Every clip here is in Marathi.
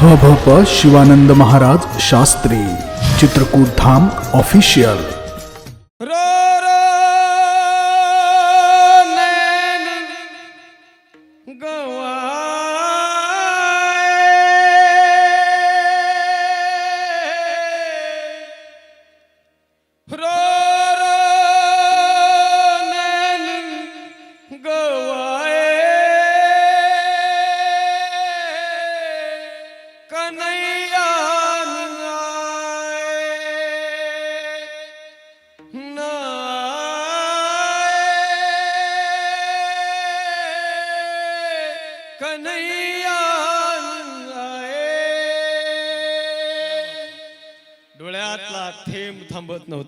ह भ प शिवानंद महाराज शास्त्री चित्रकूट धाम ऑफिशियल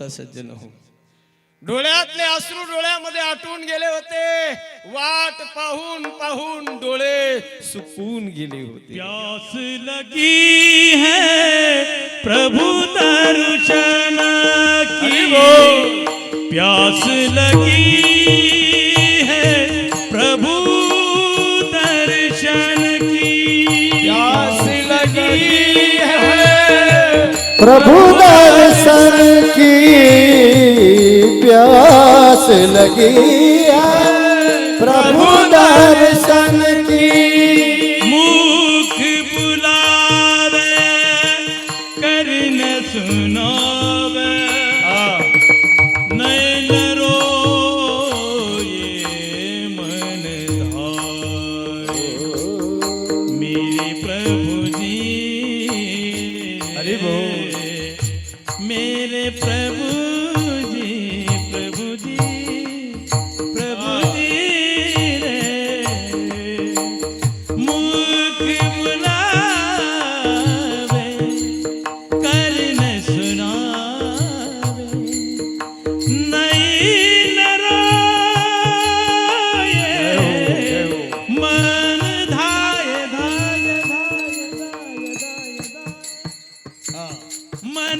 नव्हता सज्जन हो. डोळ्यातले अश्रू डोळ्यामध्ये आटून गेले होते. वाट पाहून पाहून डोळे सुकून गेले होते. प्यास लगी है प्रभु दर्शन की प्यास लगी प्रभु दर्शन की प्यास लगी प्रभु दर्शन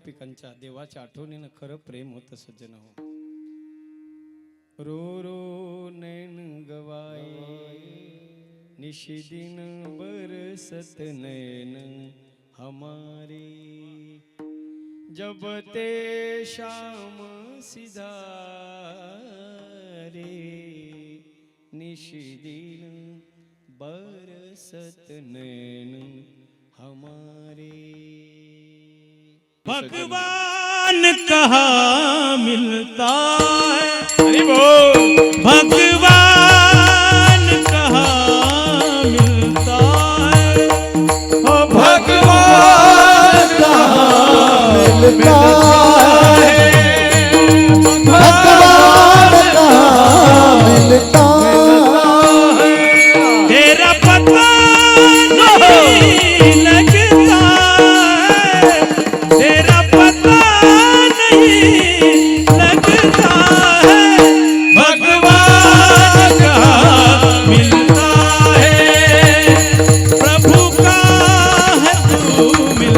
गोपिकांच्या देवाच्या आठवणीनं खरं प्रेम होतं सज्जन हो. रो रो नैन गवाए निशिदिन बरसत नैन हमारे. जब ते श्याम सिधारे निशिदिन बरसत नैन हमारे. भगवान कहाँ मिलता है? भगवान कहाँ मिलता है? ओ भगवान कहाँ मिलता है?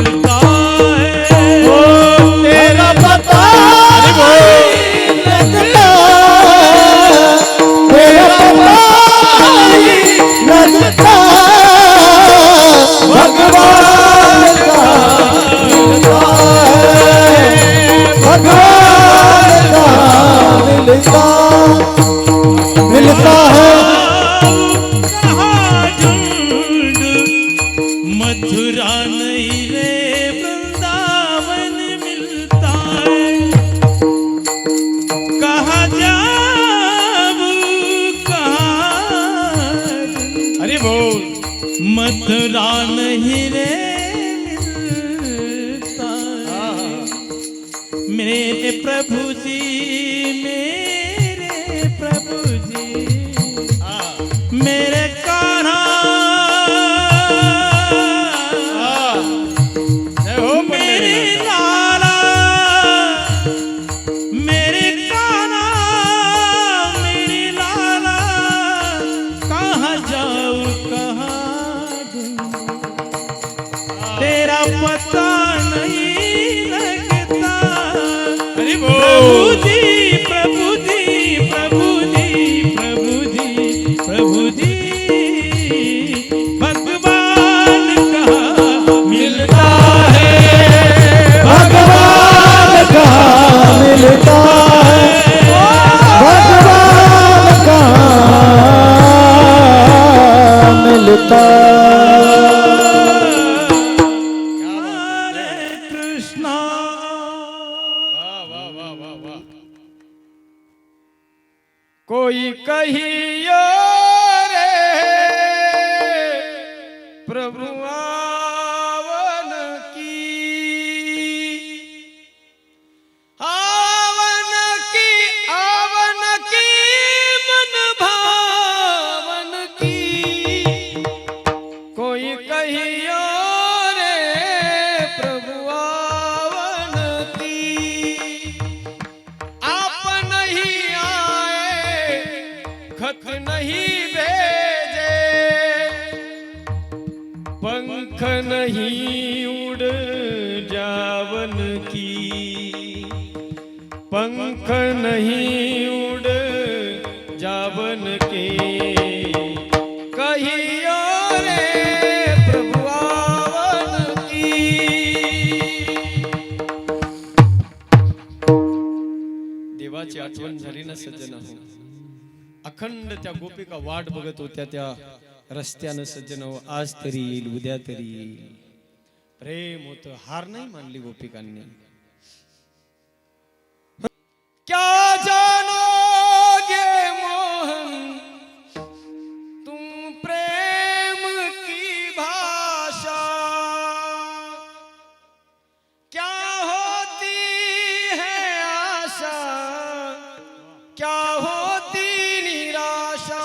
तू मथुरा नहीं रे वृंदावन मिलता है कहाँ जाऊँ कहाँ? हरि बोल। मथुरा नहीं रे मिलता मेरे प्रभु कहाँ मिलता हरे कृष्णा वाह वाह वाह नहीं उड़ जावन की। पंख नहीं उड़ जावन के। कहियो देवाची आठवण झाली ना सज्जन. अखंड त्या गोपिका वाट बघत होत्या त्या रस्त्यानं सज्जन. आज तरी येईल उद्या तरी येईल. प्रेम होत हार नाही मानली गोपिकांनी क्या जानोगे मोहन? तुम प्रेम की भाषा। क्या होती है आशा? क्या होती निराशा?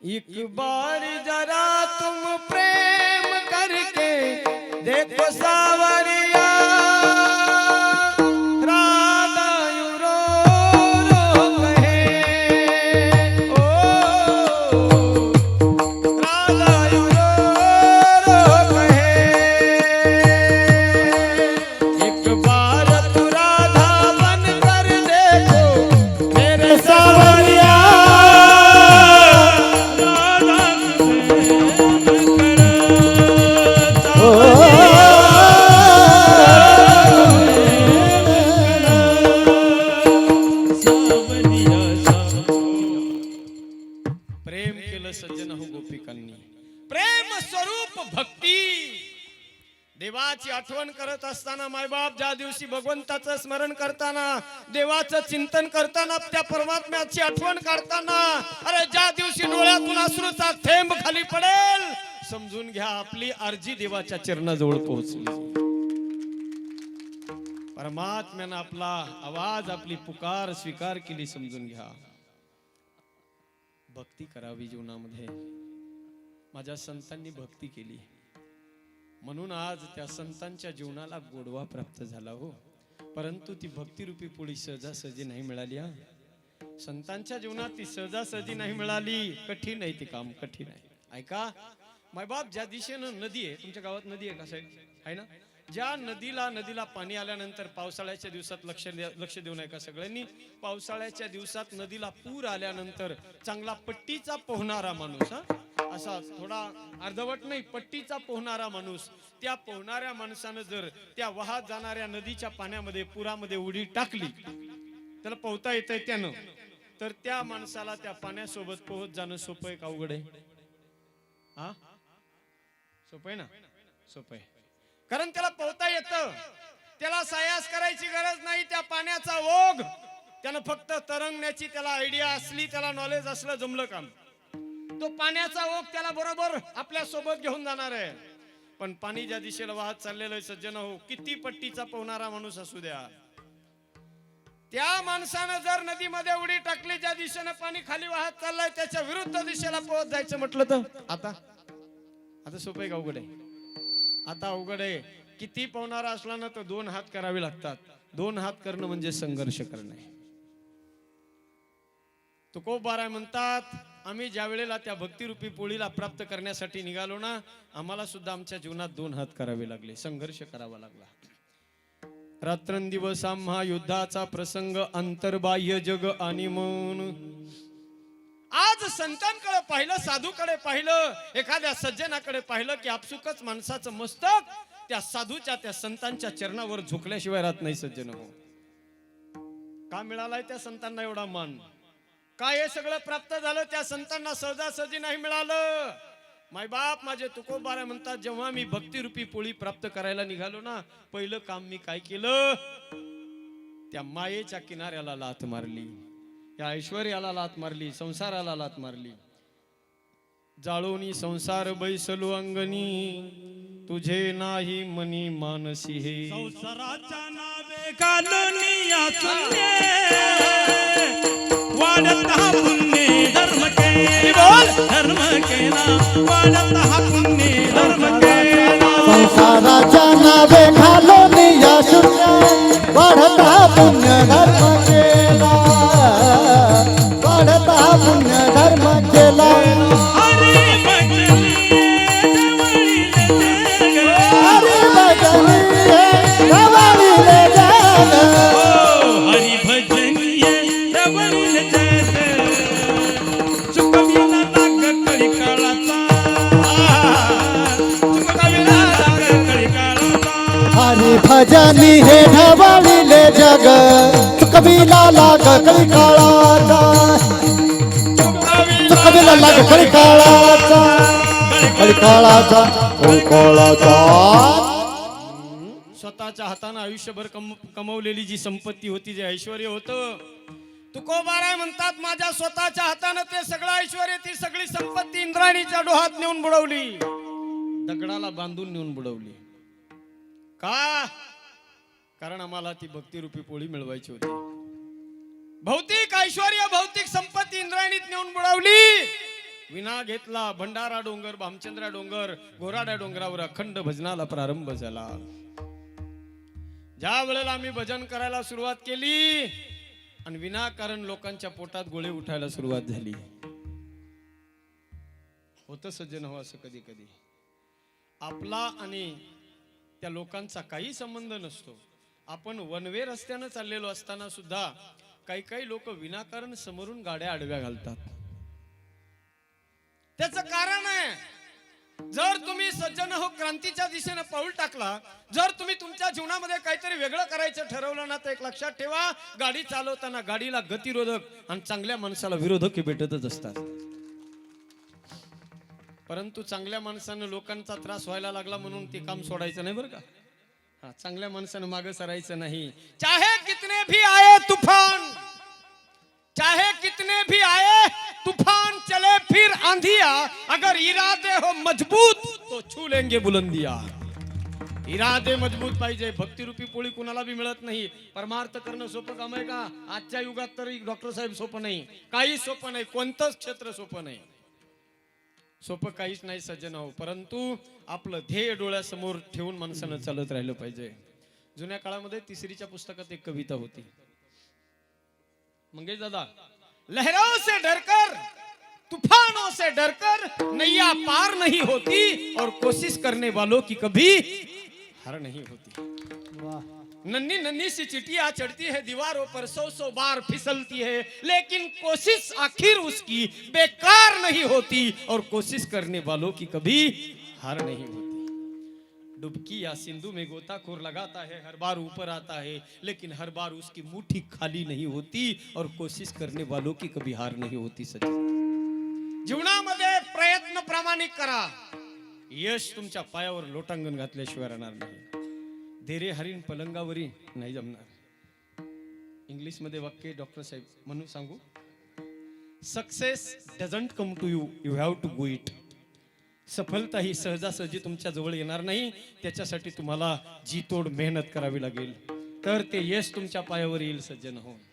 एक बार जरा Stop. देवाची आठवण करत असताना मायबाप ज्या दिवशी भगवंताचं स्मरण करताना देवाचं चिंतन करताना त्या परमात्म्याची आठवण काढताना अरे ज्या दिवशी डोळ्यातून अश्रूचा थेंब खाली पडेल समजून घ्या आपली अर्जी देवाच्या चरणाजवळ पोहोचली. परमात्म्यानं आपला आवाज आपली पुकार स्वीकार केली समजून घ्या. भक्ती करावी जीवनामध्ये. माझ्या संतांनी भक्ती केली. म्हणून आज त्या संतांच्या जीवनाला गोडवा प्राप्त झाला हो. परंतु ती भक्तिरूपी पोळी सहजासहजी नाही मिळाली हा. संतांच्या जीवनात ती सहजासहजी नाही मिळाली. कठीण आहे ती काम कठीण आहे. ऐका मायबाप ज्या दिशेनं नदी आहे तुमच्या गावात नदी आहे का साहेब? आहे ना? ज्या नदीला नदीला पाणी आल्यानंतर पावसाळ्याच्या दिवसात लक्ष लक्ष देऊ नये का सगळ्यांनी. पावसाळ्याच्या दिवसात नदीला पूर आल्यानंतर चांगला पट्टीचा पोहणारा माणूस हा. असा थोडा अर्धवट नाही पट्टीचा पोहणारा माणूस. त्या पोहणाऱ्या माणसानं जर त्या वाहत जाणाऱ्या नदीच्या पाण्यामध्ये पुरामध्ये उडी टाकली त्याला पोहता येतंय त्यानं तर त्या माणसाला त्या पाण्यासोबत पोहत जाणं सोपं आहे का अवघड आहे? हा? सोपं आहे ना? सोपं आहे. कारण त्याला पोहता येतं. त्याला सायास करायची गरज नाही त्या पाण्याचा ओघ. त्यानं फक्त तरंगण्याची त्याला आयडिया असली त्याला नॉलेज असलं जमलं काम. तो पाण्याचा ओघ त्याला बरोबर आपल्यासोबत घेऊन जाणार आहे. पण पाणी ज्या दिशेला वाहत चाललेलं आहे सज्जन हो किती पट्टीचा पोहणारा माणूस असू द्या. त्या माणसानं जर नदीमध्ये उडी टाकली ज्या दिशेनं पाणी खाली वाहत चाललंय त्याच्या विरुद्ध दिशेला पोहत जायचं म्हटलं तर? आता? आता सोपे का उघड आहे? आता अवघड आहे. किती पोहणारा असला ना तर दोन हात करावे लागतात. दोन हात करणं म्हणजे संघर्ष करणं आहे. तुकोबाराय म्हणतात आम्ही ज्या वेळेला त्या भक्तिरूपी पोळीला प्राप्त करण्यासाठी निघालो ना आम्हाला सुद्धा आमच्या जीवनात दोन हात करावे लागले. संघर्ष करावा लागला. रात्रंदिवस आम्हा युद्धाचा प्रसंग अंतर्बाह्य जग आणि मन. आज संतांकडे पाहिलं साधूकडे पाहिलं एखाद्या सज्जनाकडे पाहिलं की आपसुकच माणसाचं मस्तक त्या साधूच्या त्या संतांच्या चरणावर झुकल्याशिवाय राहत नाही सज्जन हो. का मिळालाय त्या संतांना एवढा मान? काय हे सगळं प्राप्त झालं? त्या संतांना सहजासहजी नाही मिळालं. माय बाप माझे तुकोबारा म्हणतात जेव्हा मी भक्तिरूपी पोळी प्राप्त करायला निघालो ना पहिलं काम मी काय केलं? त्या मायेच्या किनाऱ्याला लाथ मारली. या ऐश्वर्याला लाथ मारली संसाराला लाथ मारली. जाळोनी संसार बैसलो अंगणी तुझे नाही मनी मानसी हे. संसाराच्या नावे वाढत हा पुण्य धर्म केला धर्म केला वाढत हा पुण्य धर्म केला संसाराच्या नावे घालून या शून्य वाढता पुण्य धर्म केला वाढता पुण्य धर्म केला हरी भजनी हे ढवळीले जग. कविला लाग कळी काळाचा. कविला लाग कळी काळाचा. कळी काळाचा कळी काळाचा. स्वतःच्या हातानं आयुष्यभर कम कमवलेली जी संपत्ती होती जे ऐश्वर होतं तुकोबाराय म्हणतात माझ्या स्वतःच्या हातानं ते सगळं ऐश्वर ती सगळी संपत्ती इंद्राणीच्या डोहात नेऊन बुडवली. दगडाला बांधून नेऊन बुडवली. का? कारण आम्हाला ती भक्तिरूपी पोळी मिळवायची होती. भौतिक ऐश्वर भौतिक संपत्ती इंद्रायणीत नेऊन बुडवली. विना घेतला भंडारा डोंगर भामचंद्रा डोंगर गोराड्या डोंगरावर अखंड भजनाला प्रारंभ झाला. ज्या वेळेला आम्ही भजन करायला सुरुवात केली आणि विनाकारण लोकांच्या पोटात गोळे उठायला सुरुवात झाली. होतं सज्जन हो असं कधी कधी आपला आणि त्या लोकांचा काही संबंध नसतो. आपण वनवे रस्त्यानं चाललेलो असताना सुद्धा काही काही लोक विनाकारण समोरून गाड्या आडव्या घालतात. त्याच कारण आहे जर तुम्ही सज्जन हो क्रांतीच्या दिशेने पाऊल टाकला जर तुम्ही तुमच्या जीवनामध्ये काहीतरी वेगळं करायचं ठरवलं ना तर एक लक्षात ठेवा गाडी चालवताना गाडीला गतिरोधक आणि चांगल्या माणसाला विरोधक हे भेटतच असतात. परंतु चांगल्या माणसानं लोकांचा त्रास व्हायला लागला म्हणून ते काम सोडायचं नाही बरं का? चांगल्या माणसानं मागं सरायचं नाही. चाहे कितने भी आए तूफान चाहे कितने भी आए तूफान चले फिर आंधिया। अगर इरादे हो मजबूत तो छू लेंगे बुलंदिया। इरादे मजबूत पाहिजे भक्तिरूपी पोळी कुणाला बी मिळत नाही. परमार्थ करणं सोपं काम आहे का? आजच्या युगात तरी डॉक्टर साहेब सोपं नाही. काही सोपं नाही कोणतंच क्षेत्र सोपं नाही. सोपं काहीच नाही सज्जन हो. परंतु आपलं ध्येय डोळ्यासमोर ठेवून माणसानं चालत राहिलं पाहिजे. जुन्या काळामध्ये तिसरीच्या पुस्तकात एक कविता होती. मंगेश दादा लहरों से डरकर तूफानों से डरकर नैया पार नहीं होती और कोशिश करने वालों की कभी हार नहीं होती। नन्ही नन्ही सी चिटिया चढ़ती है, दीवारों पर सौ सौ बार फिसलती है, लेकिन कोशिश आखिर उसकी बेकार नहीं होती और कोशिश करने वालों की कभी हार नहीं होती। डुबकी या सिंधु में गोताखोर लगाता है, हर बार ऊपर आता है, लेकिन हर बार उसकी मुट्ठी खाली नहीं होती और कोशिश करने वालों की कभी हार नहीं होती सचिन जीवनामध्ये प्रयत्न प्रामाणिक करा। यश तुमच्या पायावर लोटांगण घातल्याशिवाय राहणार नाही। धीरे हरिण पलंगावरी नाही जमणार. इंग्लिशमध्ये वाक्य डॉक्टर साहेब म्हणून सांगू. Success doesn't come to you you have to go it सफलता ही सहजासहजी तुमच्या जवळ येणार नाही त्याच्यासाठी तुम्हाला जी तोड मेहनत करावी लागेल. तर ते यश तुमच्या पायावर येईल सज्जन हो.